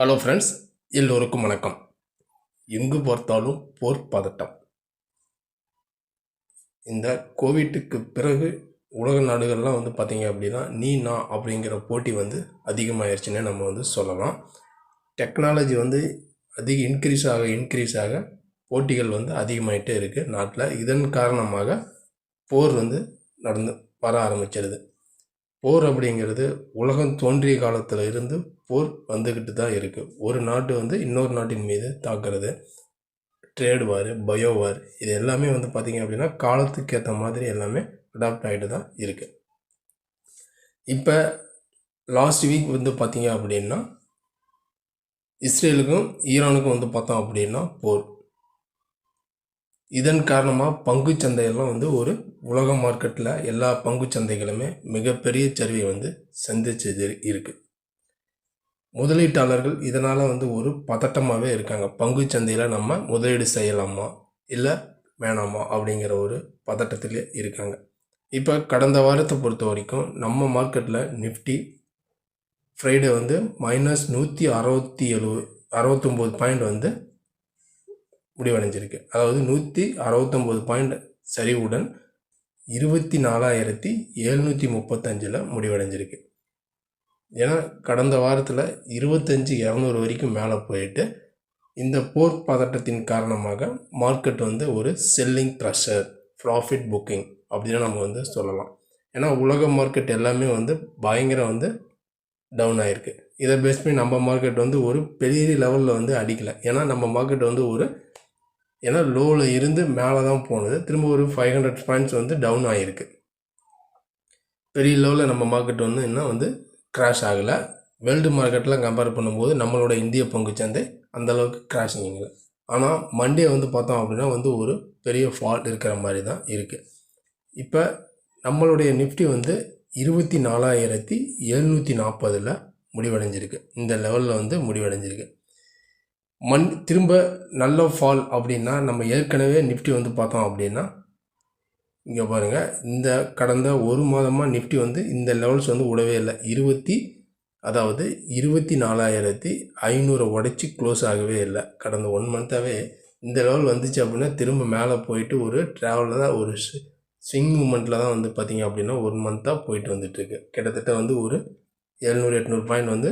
Hello friends எல்லோருக்கும் வணக்கம். எங்கு பார்த்தாலும் போர் பதட்டம். இந்த கோவிட்டுக்கு பிறகு உலக நாடுகள்லாம் வந்து பார்த்தீங்க அப்படின்னா நீ நான் அப்படிங்கிற போட்டி வந்து அதிகமாயிருச்சுன்னு நம்ம வந்து சொல்லலாம். டெக்னாலஜி வந்து அதிக இன்க்ரீஸ் ஆக இன்க்ரீஸ் ஆக போட்டிகள் வந்து அதிகமாயிட்டே இருக்குது நாட்டில். இதன் காரணமாக போர் வந்து நடந்து வர ஆரம்பிச்சிருது. போர் அப்படிங்கிறது உலகம் தோன்றிய காலத்தில் இருந்து போர் வந்துக்கிட்டு தான் இருக்குது ஒரு நாட்டு வந்து இன்னொரு நாட்டின் மீது தாக்குறது ட்ரேட் வார் பயோ வார் இது எல்லாமே வந்து பார்த்திங்க அப்படின்னா காலத்துக்கு ஏற்ற மாதிரி எல்லாமே அடாப்ட் ஆகிட்டு தான் இருக்குது இப்போ லாஸ்ட் வீக் வந்து பார்த்திங்க அப்படின்னா இஸ்ரேலுக்கும் ஈரானுக்கும் வந்து பார்த்தோம் அப்படின்னா போர். இதன் காரணமாக பங்கு சந்தையெல்லாம் வந்து ஒரு உலக மார்க்கெட்டில் எல்லா பங்கு சந்தைகளுமே மிகப்பெரிய சரிவை வந்து சந்திச்சது இருக்குது முதலீட்டாளர்கள் இதனால் வந்து ஒரு பதட்டமாகவே இருக்காங்க. பங்கு சந்தையில் நம்ம முதலீடு செய்யலாமா? இல்லை வேணாமா? அப்படிங்கிற ஒரு பதட்டத்திலே இருக்காங்க. இப்போ கடந்த வாரத்தை பொறுத்த வரைக்கும் நம்ம மார்க்கெட்டில் நிஃப்டி ஃப்ரைடே வந்து மைனஸ் நூற்றி அறுபத்தி எழுபது அறுபத்தொம்போது பாயிண்ட் வந்து முடிவடைஞ்சிருக்கு. அதாவது நூற்றி அறுபத்தொம்போது பாயிண்ட் சரிவுடன் இருபத்தி நாலாயிரத்தி எழுநூற்றி முப்பத்தஞ்சில் முடிவடைஞ்சிருக்கு. ஏன்னா கடந்த வாரத்தில் இருபத்தஞ்சி இரநூறு வரைக்கும் மேலே போயிட்டு இந்த போர் பதட்டத்தின் காரணமாக மார்க்கெட் வந்து ஒரு செல்லிங் ப்ரெஷர் ப்ராஃபிட் புக்கிங் அப்படின்னு நம்ம வந்து சொல்லலாம். ஏன்னா உலக மார்க்கெட் எல்லாமே வந்து பயங்கரம் வந்து டவுன் ஆகிருக்கு இதை பேஸ் பண்ணி நம்ம மார்க்கெட் வந்து ஒரு பெரிய லெவலில் வந்து அடிக்கலை. ஏன்னா நம்ம மார்க்கெட் வந்து ஒரு ஏன்னா லோவில் இருந்து மேலே தான் போனது. திரும்ப ஒரு ஃபைவ் ஹண்ட்ரட் பாயிண்ட்ஸ் வந்து டவுன் ஆகிருக்கு பெரிய லெவலில் நம்ம மார்க்கெட் வந்து இன்னும் வந்து க்ராஷ் ஆகலை. வேர்ல்டு மார்க்கெட்டில் கம்பேர் பண்ணும்போது நம்மளோட இந்திய பங்கு சந்தை அந்தளவுக்கு க்ராஷ் இல்லை ஆனால் மண்டே வந்து பார்த்தோம் அப்படின்னா வந்து ஒரு பெரிய ஃபால்ட் இருக்கிற மாதிரி தான் இருக்குது இப்போ நம்மளுடைய நிஃப்டி வந்து இருபத்தி நாலாயிரத்தி எழுநூற்றி நாற்பதில் முடிவடைஞ்சிருக்கு. இந்த லெவலில் வந்து முடிவடைஞ்சிருக்கு. மண் திரும்ப நல்ல ஃபால் அப்படின்னா நம்ம ஏற்கனவே நிஃப்டி வந்து பார்த்தோம் அப்படின்னா இங்கே பாருங்கள் இந்த கடந்த ஒரு மாதமாக நிஃப்டி வந்து இந்த லெவல்ஸ் வந்து விடவே இல்லை. இருபத்தி அதாவது இருபத்தி நாலாயிரத்தி ஐநூறு உடச்சி க்ளோஸ் ஆகவே இல்லை. கடந்த ஒன் மந்த்தாகவே இந்த லெவல் வந்துச்சு அப்படின்னா திரும்ப மேலே போயிட்டு ஒரு ட்ராவலில் தான் ஒரு ஸ்விங் மூமெண்ட்டில் தான் வந்து பார்த்திங்க அப்படின்னா ஒன் மந்த்தாக போயிட்டு வந்துட்டுருக்கு கிட்டத்தட்ட வந்து ஒரு எழுநூறு எட்நூறு பாயிண்ட் வந்து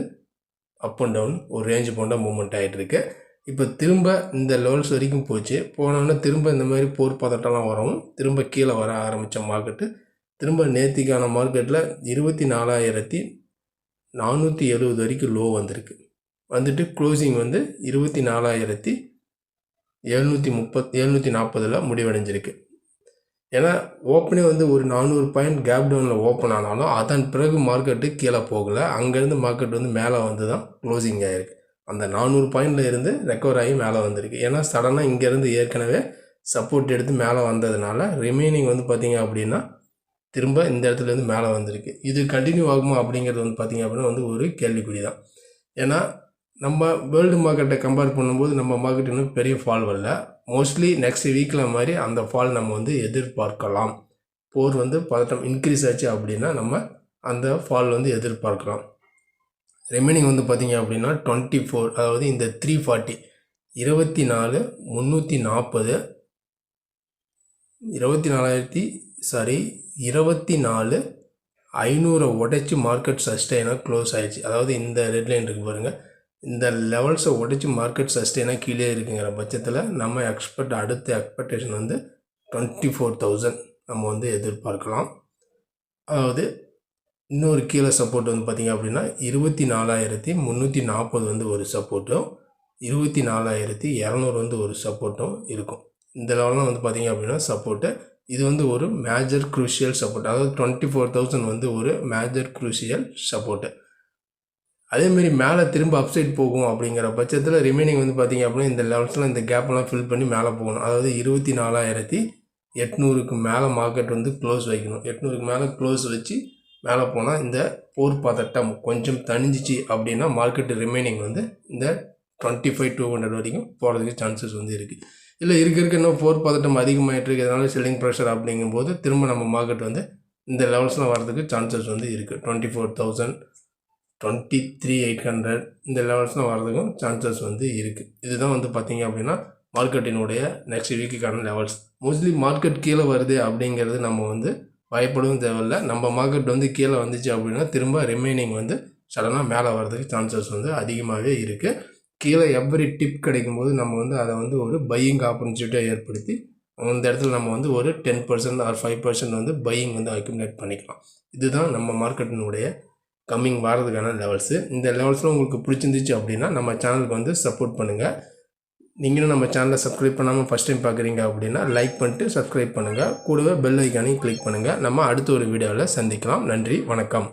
அப் அண்ட் டவுன் ஒரு ரேஞ்சு போன்ற மூமெண்ட் ஆகிட்டு இருக்கு இப்போ திரும்ப இந்த லெவல்ஸ் வரைக்கும் போச்சு. போனோன்னே திரும்ப இந்த மாதிரி போர் பதட்டம்லாம் வரவும் திரும்ப கீழே வர ஆரம்பித்த மார்க்கெட்டு திரும்ப நேத்திக்கான மார்க்கெட்டில் இருபத்தி நாலாயிரத்தி நானூற்றி எழுபது வரைக்கும் லோ வந்திருக்கு. வந்துட்டு க்ளோசிங் வந்து இருபத்தி நாலாயிரத்தி எழுநூற்றி முப்பத் எழுநூற்றி நாற்பதில் முடிவடைஞ்சிருக்கு. ஏன்னா ஓப்பனே வந்து ஒரு நானூறு பாயிண்ட் கேப் டவுனில் ஓப்பன் ஆனாலும் அதன் பிறகு மார்க்கெட்டு கீழே போகலை. அங்கேருந்து மார்க்கெட் வந்து மேலே வந்து தான் க்ளோசிங் ஆகிருக்கு அந்த நானூறு பாயிண்டில் இருந்து ரெக்கவர் ஆகி மேலே வந்திருக்கு. ஏன்னா சடனாக இங்கேருந்து ஏற்கனவே சப்போர்ட் எடுத்து மேலே வந்ததுனால ரிமைனிங் வந்து பார்த்திங்க அப்படின்னா திரும்ப இந்த இடத்துலேருந்து மேலே வந்திருக்கு. இது கண்டினியூ ஆகுமா அப்படிங்கிறது வந்து பார்த்திங்க அப்படின்னா வந்து ஒரு கேள்விக்குறி தான். ஏன்னா நம்ம வேர்ல்டு மார்க்கெட்டை கம்பேர் பண்ணும்போது நம்ம மார்க்கெட் இன்னும் பெரிய ஃபால் வரல. மோஸ்ட்லி நெக்ஸ்ட் வீக்கில் மாதிரி அந்த ஃபால் நம்ம வந்து எதிர்பார்க்கலாம். போர் வந்து பதட்டம் இன்க்ரீஸ் ஆச்சு அப்படின்னா நம்ம அந்த ஃபால் வந்து எதிர்பார்க்கலாம். ரிமைனிங் வந்து பார்த்திங்க அப்படின்னா டுவெண்ட்டி ஃபோர் அதாவது இந்த த்ரீ ஃபார்ட்டி இருபத்தி நாலு முந்நூற்றி நாற்பது இருபத்தி நாலாயிரத்தி சாரி இருபத்தி நாலு ஐநூறை உடைச்சி மார்க்கெட் சஸ்டைனாக க்ளோஸ் ஆயிடுச்சு. அதாவது இந்த ரெட்லைன் இருக்குது பாருங்கள் இந்த லெவல்ஸை உடைச்சி மார்க்கெட் சஸ்டெயினாக கீழே இருக்குங்கிற பட்சத்தில் நம்ம எக்ஸ்பெக்ட் அடுத்த எக்ஸ்பெக்டேஷன் வந்து டுவெண்ட்டி ஃபோர் தௌசண்ட் நம்ம வந்து எதிர்பார்க்கலாம். அதாவது இன்னொரு கீழே சப்போர்ட் வந்து பார்த்திங்க அப்படின்னா இருபத்தி நாலாயிரத்தி முந்நூற்றி நாற்பது வந்து ஒரு சப்போர்ட்டும் இருபத்தி நாலாயிரத்தி இரநூறு வந்து ஒரு சப்போர்ட்டும் இருக்கும். இந்த லெவலில் வந்து பார்த்திங்க அப்படின்னா சப்போர்ட்டு இது வந்து ஒரு மேஜர் குரூஷியல் சப்போர்ட் அதாவது டுவெண்ட்டி ஃபோர் தௌசண்ட் வந்து ஒரு மேஜர் குரூஷியல் சப்போர்ட்டு அதேமாரி மேலே திரும்ப அப்சைட் போகும் அப்படிங்கிற பட்சத்தில் ரிமைனிங் வந்து பார்த்திங்க அப்படின்னா இந்த லெவல்ஸ்லாம் இந்த கேப்லாம் ஃபில் பண்ணி மேலே போகணும். அதாவது இருபத்தி நாலாயிரத்தி எட்நூறுக்கு மேலே மார்க்கெட் வந்து க்ளோஸ் வைக்கணும். எட்நூறுக்கு மேலே க்ளோஸ் வச்சு மேலே போனால் இந்த போர் பதட்டம் கொஞ்சம் தணிஞ்சிச்சு அப்படின்னா மார்க்கெட் ரிமைனிங் வந்து இந்த டுவெண்ட்டி ஃபைவ் டூ ஹண்ட்ரட் வரைக்கும் போகிறதுக்கு சான்சஸ் வந்து இருக்குது இல்லை இருக்க இருக்க இன்னும் போர் பதட்டம் அதிகமாகிட்டு இருக்கு. அதனால செல்லிங் ப்ரெஷர் அப்படிங்கும்போது திரும்ப நம்ம மார்க்கெட் வந்து இந்த லெவல்ஸ்லாம் வரதுக்கு சான்சஸ் வந்து இருக்குது twenty four thousand twenty three eight hundred இந்த லெவல்ஸ்லாம் வரதுக்கும் சான்சஸ் வந்து இருக்குது இதுதான் வந்து பார்த்தீங்க அப்படின்னா மார்க்கெட்டினுடைய நெக்ஸ்ட் வீக்குக்கான லெவல்ஸ் மோஸ்ட்லி மார்க்கெட் கீழே வருது அப்படிங்கிறது நம்ம வந்து பயப்படவும் தேவையில்ல. நம்ம மார்க்கெட் வந்து கீழே வந்துச்சு அப்படின்னா திரும்ப ரிமைனிங் வந்து சடனாக மேலே வர்றதுக்கு சான்சஸ் வந்து அதிகமாகவே இருக்குது கீழே எவ்ரி டிப் கிடைக்கும்போது நம்ம வந்து அதை வந்து ஒரு பையிங் ஆப்பர்ச்சுனிட்டியாக ஏற்படுத்தி அந்த இடத்துல நம்ம வந்து ஒரு ten percent or five percent வந்து பையிங் வந்து அக்யூமுலேட் பண்ணிக்கலாம். இதுதான் நம்ம மார்க்கெட்டினுடைய கம்மிங் வரதுக்கான லெவல்ஸு இந்த லெவல்ஸில் உங்களுக்கு பிடிச்சிருந்துச்சு அப்படின்னா நம்ம சேனலுக்கு வந்து சப்போர்ட் பண்ணுங்கள் நீங்களும் நம்ம சேனலை சப்ஸ்கிரைப் பண்ணாமல் ஃபஸ்ட் டைம் பார்க்குறீங்க அப்படின்னா லைக் பண்ணிட்டு சப்ஸ்கிரைப் பண்ணுங்கள் கூடவே பெல் ஐக்கானையும் கிளிக் பண்ணுங்கள் நம்ம அடுத்த ஒரு வீடியோவில் சந்திக்கலாம். நன்றி வணக்கம்.